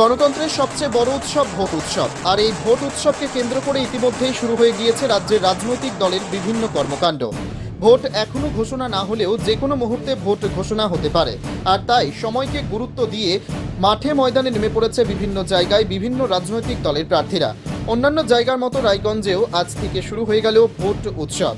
গণতন্ত্রের সবচেয়ে বড় উৎসব ভোট উৎসব। আর এই ভোট উৎসবকে কেন্দ্র করে ইতিমধ্যেই শুরু হয়ে গিয়েছে রাজ্যের রাজনৈতিক দলের বিভিন্ন কর্মকাণ্ড। ভোট এখনও ঘোষণা না হলেও যে কোনো মুহূর্তে ভোট ঘোষণা হতে পারে। আর তাই সময়কে গুরুত্ব দিয়ে মাঠে ময়দানে নেমে পড়েছে বিভিন্ন জায়গায় বিভিন্ন রাজনৈতিক দলের প্রার্থীরা। অন্যান্য জায়গার মতো রায়গঞ্জেও আজ থেকে শুরু হয়ে গেল ভোট উৎসব।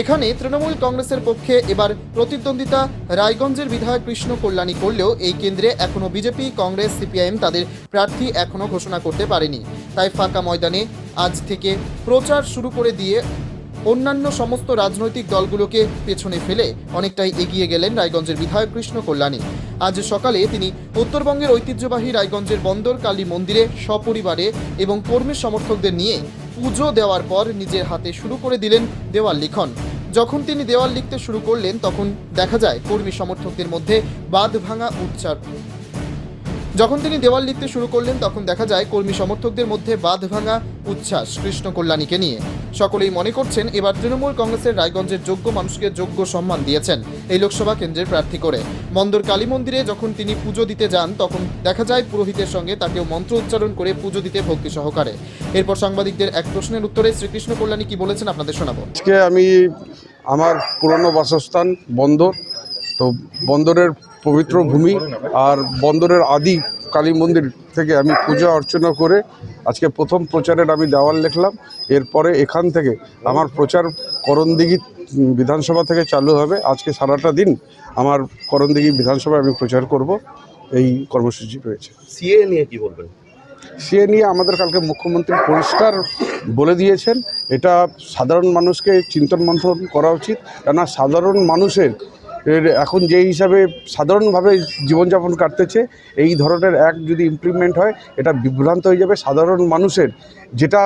এখানে তৃণমূল কংগ্রেসের পক্ষে এবার প্রতিদ্বন্দ্বিতা। রায়গঞ্জের বিধায়ক কৃষ্ণ কল্যাণী করলেও এই কেন্দ্রে এখনও বিজেপি, কংগ্রেস, সিপিআইএম তাদের প্রার্থী এখনও ঘোষণা করতে পারেনি। তাই ফাঁকা ময়দানে আজ থেকে প্রচার শুরু করে দিয়ে অন্যান্য সমস্ত রাজনৈতিক দলগুলোকে পেছনে ফেলে অনেকটাই এগিয়ে গেলেন রায়গঞ্জের বিধায়ক কৃষ্ণ কল্যাণী। আজ সকালে তিনি উত্তরবঙ্গের ঐতিহ্যবাহী রায়গঞ্জের বন্দর কালী মন্দিরে সপরিবারে এবং কর্মী সমর্থকদের নিয়ে পুজো দেওয়ার পর নিজের হাতে শুরু করে দিলেন দেওয়াল লিখন। যখন তিনি দেওয়াল লিখতে শুরু করলেন, তখন দেখা যায় কর্মী সমর্থকদের মধ্যে বাদ ভাঙা উচ্চার যখন তিনি দেওয়াল লিখতে শুরু করলেন, তখন দেখা যায় কর্মী সমর্থকদের মধ্যে বাঁধ ভাঙা উচ্ছ্বাস কৃষ্ণ কল্যাণীকে নিয়ে। সকলেই মনে করছেন, এবার তৃণমূল কংগ্রেসের রায়গঞ্জের যোগ্য মানুষকে যোগ্য সম্মান দিয়েছেন এই লোকসভা কেন্দ্রের প্রার্থী করে। মন্দর কালী মন্দিরে যখন তিনি পুজো দিতে যান, তখন দেখা যায় পুরোহিতের সঙ্গে তাকেও মন্ত্র উচ্চারণ করে পুজো দিতে ভক্তি সহকারে। এরপর সাংবাদিকদের এক প্রশ্নের উত্তরে শ্রীকৃষ্ণ কল্যাণী কি বলেছেন আপনাদের শোনাবো। আজকে আমি আমার পুরনো বাসস্থান বন্দর, তো বন্দরের পবিত্র ভূমি আর বন্দরের আদি কালী মন্দির থেকে আমি পূজা অর্চনা করে আজকে প্রথম প্রচারের আমি দেওয়াল লিখলাম। এরপরে এখান থেকে আমার প্রচার করণদিঘি বিধানসভা থেকে চালু হবে। আজকে সারাটা দিন আমার করণদিঘি বিধানসভায় আমি প্রচার করব। এই কর্মসূচি রয়েছে। সিএ নিয়ে কি বলবেন? সে নিয়ে আমাদের কালকে মুখ্যমন্ত্রী পরিষ্কার বলে দিয়েছেন। এটা সাধারণ মানুষকে চিন্তন মন্থন করা উচিত। কেননা সাধারণ মানুষের এর এখন যে হিসাবে সাধারণভাবে জীবনযাপন কাটতেছে, এই ধরনের অ্যাক্ট যদি ইমপ্লিমেন্ট হয়, এটা বিভ্রান্ত হয়ে যাবে সাধারণ মানুষের। যেটা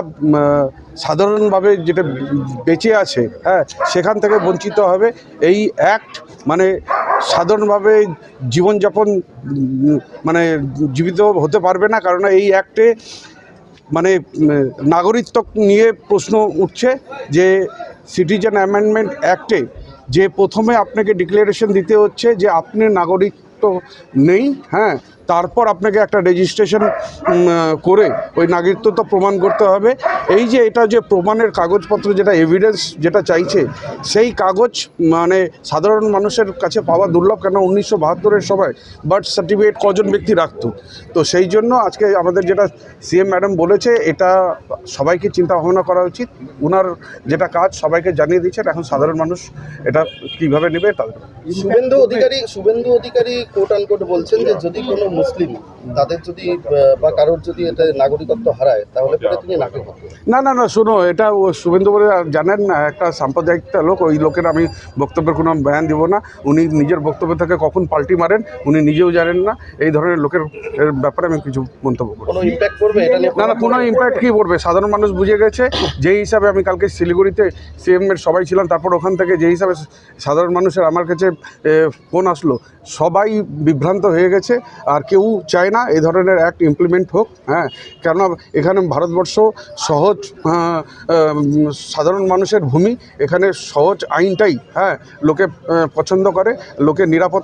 সাধারণভাবে যেটা বেঁচে আছে হ্যাঁ সেখান থেকে বঞ্চিত হবে। এই অ্যাক্ট মানে সাধারণভাবে জীবনযাপন মানে জীবিত হতে পারবে না, কারণ এই অ্যাক্টে মানে নাগরিকত্ব নিয়ে প্রশ্ন উঠছে যে সিটিজেন অ্যামেন্ডমেন্ট অ্যাক্টে যে প্রথমে আপনাকে ডিক্লারেশন দিতে হচ্ছে যে আপনি নাগরিক তো নেই হ্যাঁ? তারপর আপনাকে একটা রেজিস্ট্রেশন করে ওই নাগরিকত্ব প্রমাণ করতে হবে। এই যে এটা যে প্রমাণের কাগজপত্র, যেটা এভিডেন্স যেটা চাইছে, সেই কাগজ মানে সাধারণ মানুষের কাছে পাওয়া দুর্লভ কেন? উনিশশো বাহাত্তরের সময় বার্থ সার্টিফিকেট কজন ব্যক্তি রাখত? তো সেই জন্য আজকে আমাদের যেটা সিএম ম্যাডাম বলেছে, এটা সবাইকে চিন্তা ভাবনা করা উচিত। ওনার যেটা কাজ, সবাইকে জানিয়ে দিচ্ছেন। এখন সাধারণ মানুষ এটা কীভাবে নেবে, তাদের শুভেন্দু অধিকারী শুভেন্দু অধিকারী কোট বলছেন যে যদি কোনো মুসলিম তাদের যদি বা কারোর যদি এটা নাগরিকত্ব হারায় তাহলে পরে তিনি নাগরিক না না না শোনো এটা ও শুভেন্দু বলে জানেন না একটা সাম্প্রদায়িকতা লোক ওই লোকের আমি বক্তব্যের কোনো বয়ান দিব না। উনি নিজের বক্তব্য থেকে কখন পাল্টি মারেন উনি নিজেও জানেন না। এই ধরনের লোকের ব্যাপারে আমি কিছু মন্তব্য করি কোনো ইম্প্যাক্ট করবে এটা না না কোনো ইম্প্যাক্ট কী পড়বে? সাধারণ মানুষ বুঝে গেছে যেই হিসাবে আমি কালকে শিলিগুড়িতে সিএম এর সবাই ছিলাম তারপর ওখান থেকে যেই হিসাবে সাধারণ মানুষের আমার কাছে ফোন আসলো সবাই বিভ্রান্ত হয়ে গেছে আর কেউ চায় না এই ধরনের অ্যাক্ট ইমপ্লিমেন্ট হোক হ্যাঁ। কেননা এখানে ভারতবর্ষ সহজ সাধারণ মানুষের ভূমি, এখানে সহজ আইনটাই হ্যাঁ লোকে পছন্দ করে, লোকে নিরাপদ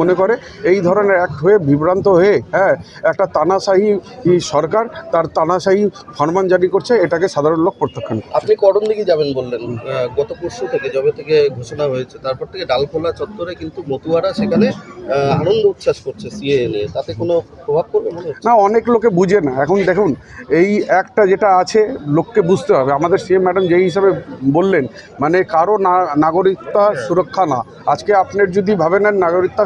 মনে করে। এই ধরনের অ্যাক্ট হয়ে, বিভ্রান্ত হয়ে হ্যাঁ একটা তানাশাহী সরকার তার তানাশাহী ফরমান জারি করছে, এটাকে সাধারণ লোক প্রত্যাখ্যান আপনি করণ দিকে যাবেন বললেন? গত পরশু থেকে, যবে থেকে ঘোষণা হয়েছে, তারপর থেকে ডালখোলা চত্বরে কিন্তু মতুয়ারা সেখানে আনন্দ উচ্ছ্বাস করছে সিএ নিয়ে তাতে কোনো প্রভাব পড়বে মনে না অনেক লোকে বুঝে না। এখন দেখুন এই একটা যেটা আছে লোককে বুঝতে হবে। আমাদের সিএম ম্যাডাম যেই হিসাবে বললেন মানে কারও না- নাগরিকতা সুরক্ষা না। আজকে আপনার যদি ভাবে নেন নাগরিকতা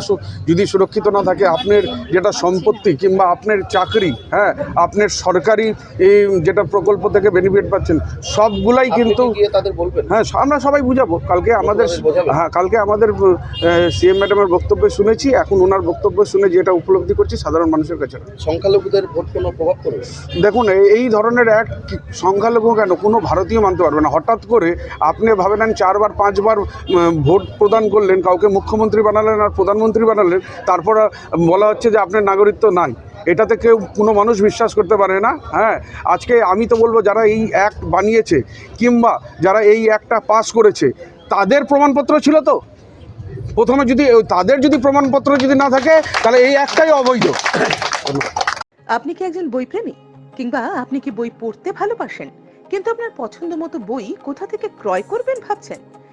যদি সুরক্ষিত না থাকে আপনার যেটা সম্পত্তি কিংবা আপনার চাকরি হ্যাঁ আপনার সরকারি এই যেটা প্রকল্প থেকে বেনিফিট পাচ্ছেন সবগুলাই কিন্তু তাদের বলবেন? হ্যাঁ আমরা সবাই বুঝাবো। কালকে আমাদের হ্যাঁ কালকে আমাদের সিএম ম্যাডামের বক্তব্য শুনেছি। এখন ওনার বক্তব্য শুনে যেটা উপলব্ধি করছি সাধারণ মানুষের কাছে। সংখ্যালঘুদের ভোট কোনো প্রভাব পড়বে দেখুন এই- এই ধরনের এক সংখ্যালঘু কেন? কোনো ভারতীয় মানতে পারবে না। হঠাৎ করে আপনি ভাবে নেন চারবার পাঁচবার ভোট প্রদান করলেন কাউকে মুখ্যমন্ত্রী বানালেন আর প্রধানমন্ত্রী বানালেন তারপর বলা হচ্ছে যে আপনার নাগরিকত্ব নাই। এটাতে কেউ কোনো মানুষ বিশ্বাস করতে পারে না হ্যাঁ? আজকে আমি তো বলব যারা এই অ্যাক্ট বানিয়েছে কিংবা যারা এই অ্যাক্টটা পাস করেছে তাদের প্রমাণপত্র ছিল তো? প্রথমে যদি তাদের যদি প্রমাণপত্র যদি না থাকে, তাহলে এই একটাই অবৈধ। আপনি কি একজন বইপ্রেমী? কিংবা আপনি কি বই পড়তে ভালোবাসেন? কিন্তু আপনার পছন্দ মতো বই কোথা থেকে ক্রয় করবেন ভাবছেন?